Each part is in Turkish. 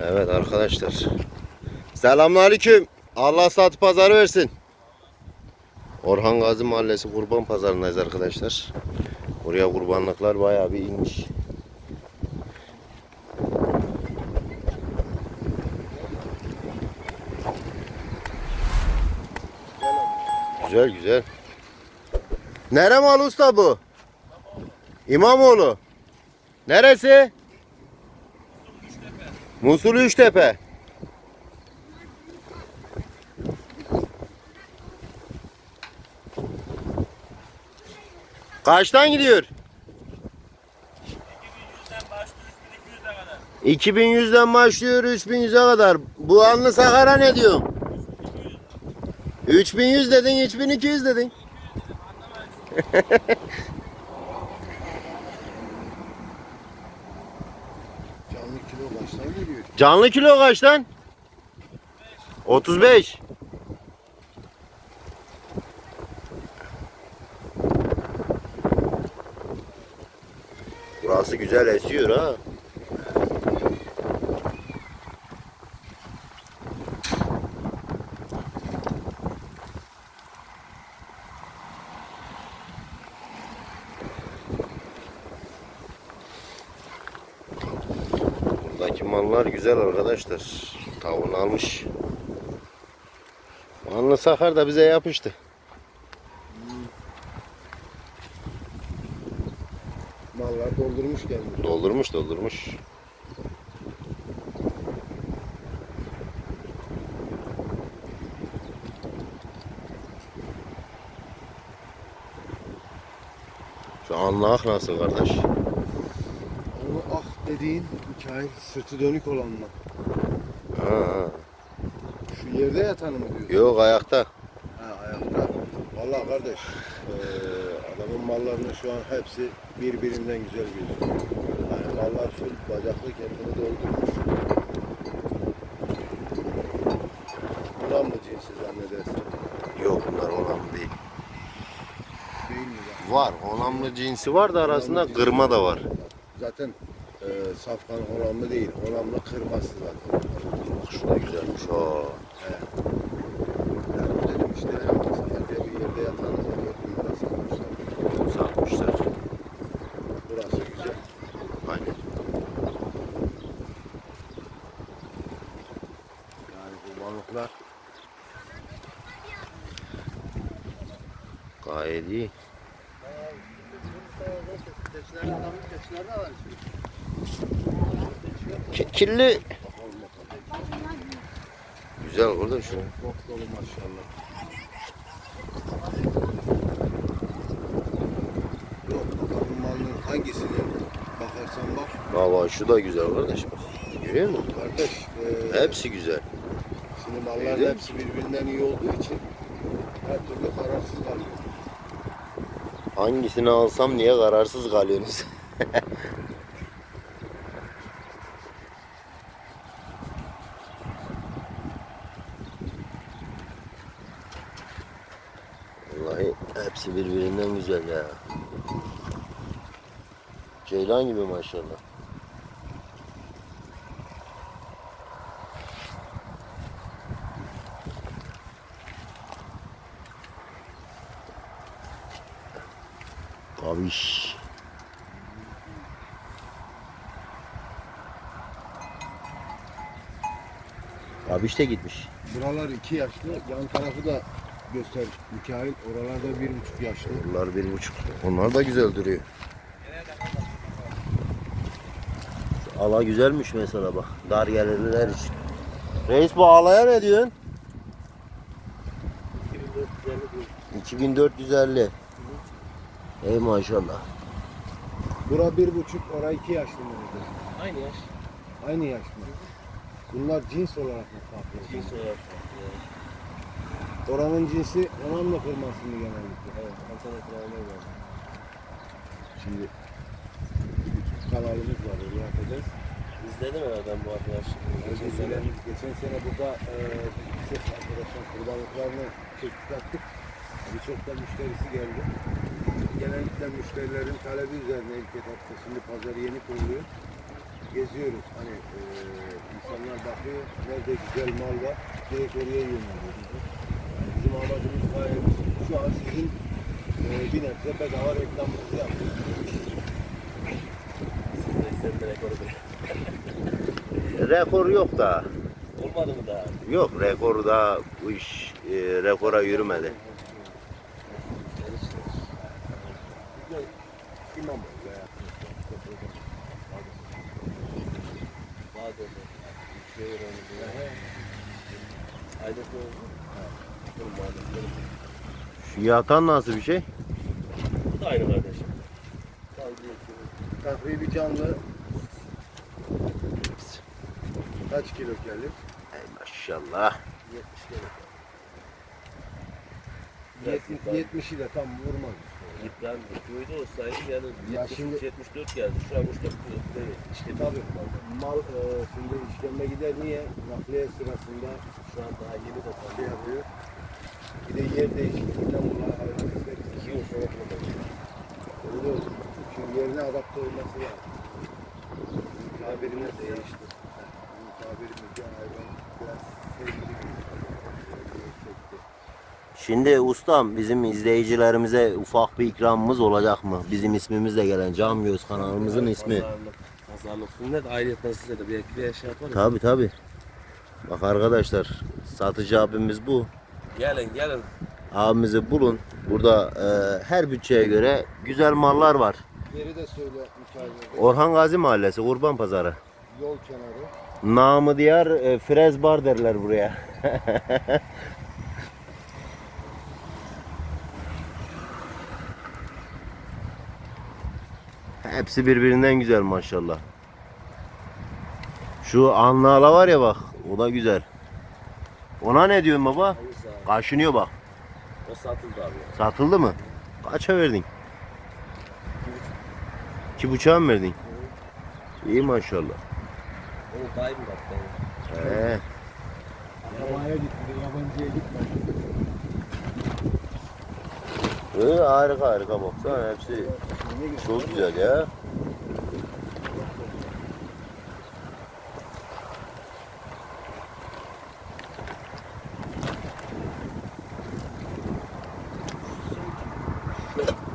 Evet arkadaşlar. Selamünaleyküm. Allah satı pazarı versin. Orhan Gazi Mahallesi Kurban Pazarındayız arkadaşlar. Oraya kurbanlıklar bayağı bir inmiş. Güzel güzel. Nere mal usta bu? İmamoğlu. Neresi? Musul Üçtepe. Kaçtan gidiyor? 2100'den başlıyor 3100'e kadar. Bu anlı Sakara ne diyor? 3100 dedin 3200 dedin. Canlı kilo baştan geliyor. Canlı kilo kaçtan? 35. Burası güzel esiyor ha. Buradaki mallar güzel arkadaşlar. Tavuğunu almış. Anlı Sakar da bize yapıştı. Mallar doldurmuş kendini. Doldurmuş doldurmuş. Şu anlak nasıl kardeş? Dediğin Mikail sırtı dönük olan mı? Ha. Şu yerde yatanı mı diyorsun? Yok ayakta. Ha ayakta. Vallahi kardeş adamın mallarının şu an hepsi birbirinden güzel gözüküyor. Yani mallar full bacaklı kendini doldurmuş. Bundan mı cinsi zannedersin? Yok bunlar onamlı değil. Değil mi? ya? Var onamlı cinsi var da arasında kırma da var. Zaten eee safkan olanlı değil. Olanlı kırması zaten. Bak şu da güzelmiş ha. Yani dedim işte sadece bir yerde da 4 numara satmışlar. Satmışlar. Burası güzel. Aynen. Yani bu balıklar Gayet iyi. Ki- Kirli. Güzel burada şu. Çok dolu maşallah. Yok bakalım malın hangisini bakarsan bak. Baba şu da güzel kardeşim. Görüyor musun? Kardeş e, Hepsi güzel. şimdi malların Öyle. hepsi birbirinden iyi olduğu için her türlü kararsız kalıyor. Hangisini alsam niye kararsız kalıyorsunuz? Vallahi hepsi birbirinden güzel ya. Ceylan gibi maşallah. Kaviş. Kaviş de gitmiş. Buralar iki yaşlı, yan tarafı da göster Mikail. Oralarda bir buçuk yaşlı. Bunlar bir buçuk. Onlar da güzel duruyor. Şu ala güzelmiş mesela bak. Dar gelirler için. Reis bu alaya ne diyorsun? 2450. Ey maşallah. Bura bir buçuk, ora iki yaşlı mı? Aynı yaş. Aynı yaş mı? Bunlar cins olarak mı farklı? Cins olarak. Oranın cinsi onanla kırması mı genellikle? Evet. Antalya kralına geldi. Şimdi kanalımız var oraya atacağız. İzledim herhalde bu arkadaş. Geçen sene, geçen sene burada e, birçok arkadaşlar kurbanlıklarını çektik attık. Birçok da müşterisi geldi. Genellikle müşterilerin talebi üzerine ilk etapta şimdi pazar yeni kuruluyor. geziyoruz. Hani e, insanlar bakıyor nerede güzel mal var direkt oraya yöneliyoruz. Bizim amacımız gayet şu an sizin e, bir nebze bedava reklamınızı yapıyoruz. Siz de izlenme rekoru. Rekor yok da. Olmadı mı daha? Yok rekoru da bu iş e, rekora yürümedi. Ayda doğru. Şu yatan nasıl bir şey? Bu da aynı kardeşim. Kaldı Takribi canlı kaç kilo gelir? Ey maşallah. 70 70, 70'i de tam vurmaz. İbrahim köyde olsaydı yani Ya 73, şimdi- 74 geldi. Şu an 74 değil. İşte Tabii mal e, şimdi işkembe gider niye? Nakliye sırasında Şu an daha yeni de şey yapıyor. Bir de yer değişikliğinden dolayı hayvan ister. İki yıl sonra kullanacak. Öyle olur. Çünkü yerine adapte olması lazım. Tabirimiz değişti. Bizim tabirimizde hayvan biraz sevgili bir çekti. Şimdi ustam bizim izleyicilerimize ufak bir ikramımız olacak mı? Bizim ismimizle gelen Cam Göz kanalımızın ismi. Pazarlık. Pazarlık sünnet ayrıyetten size de bir şey yaparız. Tabi tabi. Bak arkadaşlar satıcı abimiz bu. Gelin gelin. Abimizi bulun. Burada e, her bütçeye göre güzel mallar var. Yeri de söyle müsaade Orhan Gazi Mahallesi Kurban Pazarı. Yol kenarı. Namı diğer e, Frez Bar derler buraya. Hepsi birbirinden güzel maşallah. Şu anlıala var ya bak o da güzel. Ona ne diyorsun baba? Abi. Kaşınıyor bak. O satıldı abi. Satıldı mı? Kaça verdin? İki buçuğa mı verdin? İyi maşallah. Onu daim yaptı. Ee, Yabancıya gitti, yabancıya gitme. ee, harika harika baksana hepsi çok güzel ya.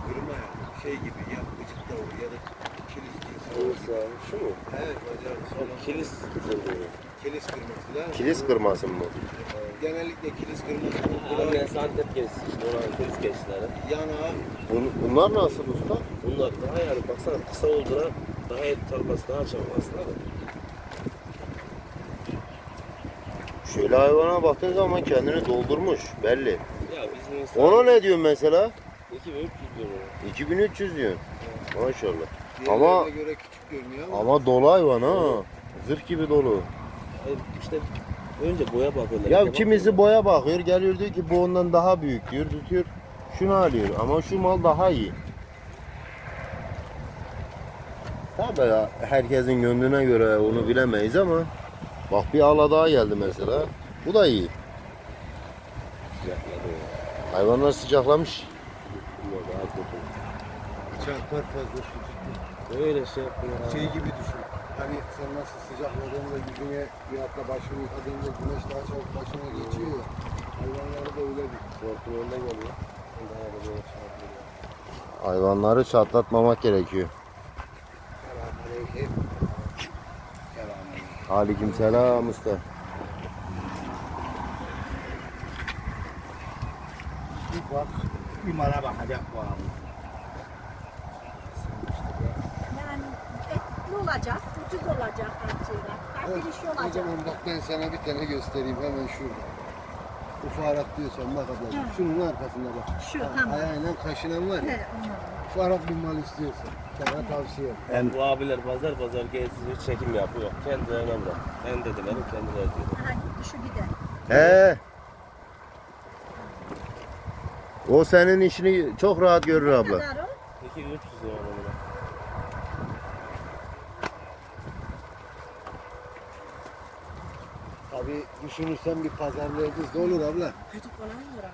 Kırma yani. Şey gibi ya gıcık tavır ya da kilis cinsi. Havuz abi. Şu mu? Evet Kilis kilis kırması da. Kilis kırmasın mı? Genellikle kilis kırması buraya Santep geçti işte. Ona kilis geçtiler. yanağa Bun- bunlar nasıl usta? Bunlar daha yani baksana kısa olduğuna daha et torbası daha çabuk aslında da. Şöyle hayvana baktığın zaman kendini doldurmuş belli. Ya bizim insan Ona ne diyorsun mesela? 2300 lira. 2300 diyorsun. Maşallah. diğerlerine Ama- göre küçük görünüyor ama, Ama dolu hayvan ha. Zırh gibi dolu. Hayır işte önce boya bakıyorlar. Ya kimisi boya bakıyor, geliyor diyor ki bu ondan daha büyük diyor, tutuyor. Şunu alıyor ama şu mal daha iyi. Tabii ya, herkesin gönlüne göre onu bilemeyiz ama bak bir ala daha geldi mesela. Bu da iyi. sıcakladı. Hayvanlar sıcaklamış. Bunlar daha kötü. çarpar fazla su tuttu. Öyle şey yapıyor. Şey gibi düşün. Hani sen nasıl sıcakladığında yüzüne bir hatta başını yıkadığında güneş daha çabuk başına geçiyor ya. Hayvanları da öyle bir. Önüne geliyor. Daha da böyle yapıyor. Hayvanları çatlatmamak gerekiyor. Aleyküm selam usta. Bir bak, bir mala bakacak bu abi. Yani etli olacak, ucuz olacak şeyden. Her bir şey O zaman bak ben sana bir tane göstereyim hemen şurada. Ufarak diyorsan bak ablacığım. Şunun arkasında bak. Şu tamam. Ayağıyla kaşınan var ya. Ufarak bir mal istiyorsan. Sana tavsiye. Ben bu abiler pazar pazar gezsin hiç çekim yapıyor. Kendilerine bırak. Ben dedilerim kendileri diyor. Aha gitti şu gider. He. O senin işini çok rahat görür Ne abla. kadar o? 2 300 lira Tabii düşünürsen bir pazarlayıcısı da olur abla. YouTube falan mı var?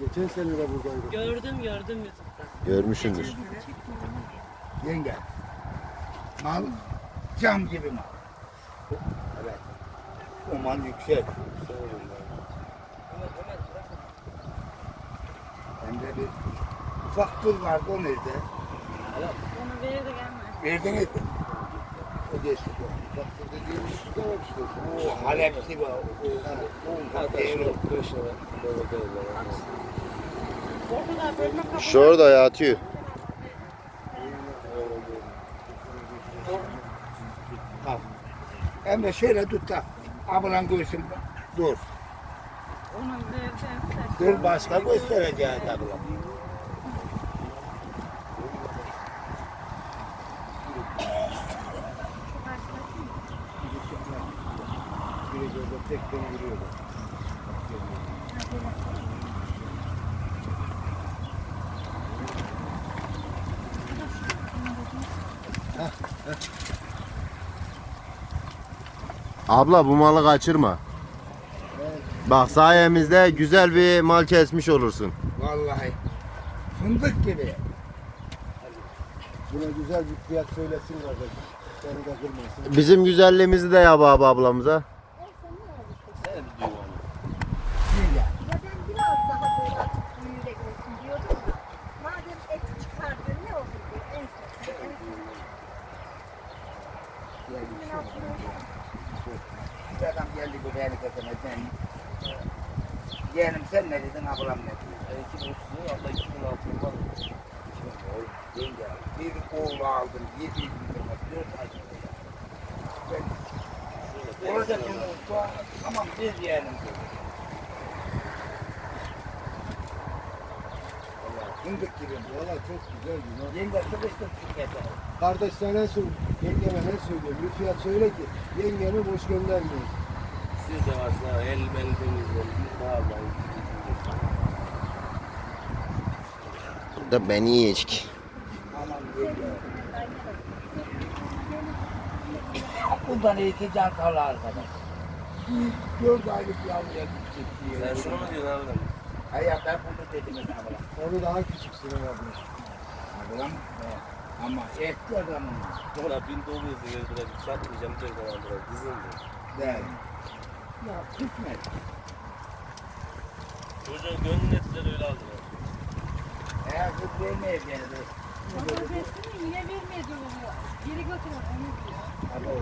Geçen sene de buradaydı. Gördüm gördüm YouTube'da. Görmüşsündür. Yenge. Mal Cam gibi mal. Evet. O mal yüksek. Hem de bir ufak kıl vardı o nerede? Onu verdi gelmez. Verdiniz mi? Dediğimiz da var işte. O halepsi var. O. Şurada yatıyor. Hem de şöyle tut da ablan görsün. Dur. Verdi. Dur başka göstereceğiz ablam. Tekten vuruyorlar. Abla bu malı kaçırma. Bak sayemizde güzel bir mal kesmiş olursun. Vallahi. Fındık gibi. Buna güzel bir fiyat söylesin kardeşim. Seni de kırmasın. Bizim güzelliğimizi de yap abi ablamıza. Sen bir düğün var. Güzel. Ya ben biraz daha böyle açık büyüyerek olsun diyordum da. Madem et çıkardın ne olur diye. En son. En son. Kimin altına Bir adam kesene sen. Yeğenim sen ne dedin ablam ne dedi? Ben 2030'u abla 2006'ım var. Yenge bir oğlu aldım yedi bin lira dört ay sonra. Ben orada olsa tamam bir yeğenim dedi. Fındık gibi. Valla çok güzel mal. Yenge sıkıştım şirkete. Kardeş sana sor. Yengeme ne söylüyorum? Fiyat söyle ki yengemi boş göndermeyin. Varsa el bel temizleyin. Biz de ablayız. Da beni yiyecek. İyisi can sağlığı arkadaş. Dört aylık yavruya gidecek diye. Sen şunu mu diyorsun ablam? Hayır ben bunu dedim ablam. Onu daha küçük sıra abla. Ablam e, ama eski adamın Ona 1900 lira bırakıp satmayacağım diyor zaman bırak. Kızımdı. değil. Ya kısmet. Çocuğun gönlünü ettiler öyle aldılar. Eğer kız vermeyeceğini Bana versin mi? Niye vermedi onu? Geri götürün onu diyor. Abo,